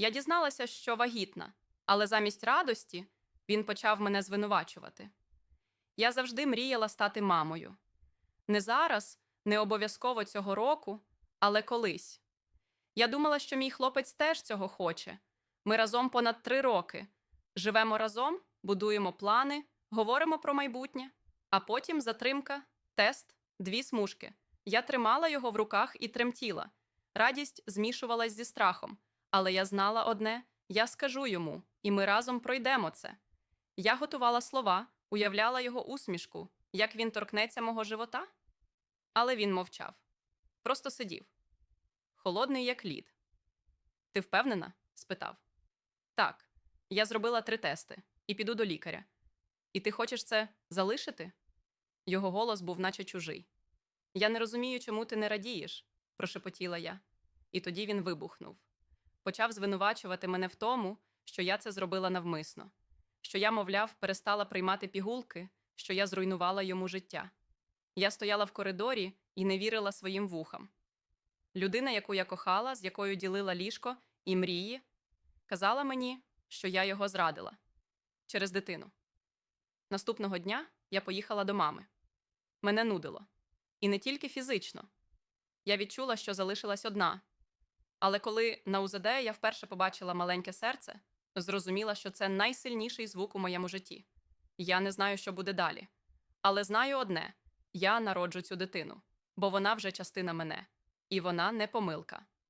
Я дізналася, що вагітна, але замість радості він почав мене звинувачувати. Я завжди мріяла стати мамою. Не зараз, не обов'язково цього року, але колись. Я думала, що мій хлопець теж цього хоче. Ми разом понад три роки. Живемо разом, будуємо плани, говоримо про майбутнє, а потім затримка, тест, дві смужки. Я тримала його в руках і тремтіла. Радість змішувалась зі страхом, але я знала одне: я скажу йому, і ми разом пройдемо це. Я готувала слова, уявляла його усмішку, як він торкнеться мого живота. Але він мовчав. Просто сидів. Холодний, як лід. Ти впевнена? спитав. Так, я зробила три тести і піду до лікаря. І ти хочеш це залишити? Його голос був наче чужий. Я не розумію, чому ти не радієш, прошепотіла я. І тоді він вибухнув. Почав звинувачувати мене в тому, що я це зробила навмисно, що я, мовляв, перестала приймати пігулки, що я зруйнувала йому життя. Я стояла в коридорі і не вірила своїм вухам. Людина, яку я кохала, з якою ділила ліжко і мрії, казала мені, що я його зрадила через дитину. Наступного дня я поїхала до мами. Мене нудило. І не тільки фізично. Я відчула, що залишилась одна. Але коли на УЗД я вперше побачила маленьке серце, зрозуміла, що це найсильніший звук у моєму житті. Я не знаю, що буде далі. Але знаю одне: я народжу цю дитину, бо вона вже частина мене, і вона не помилка.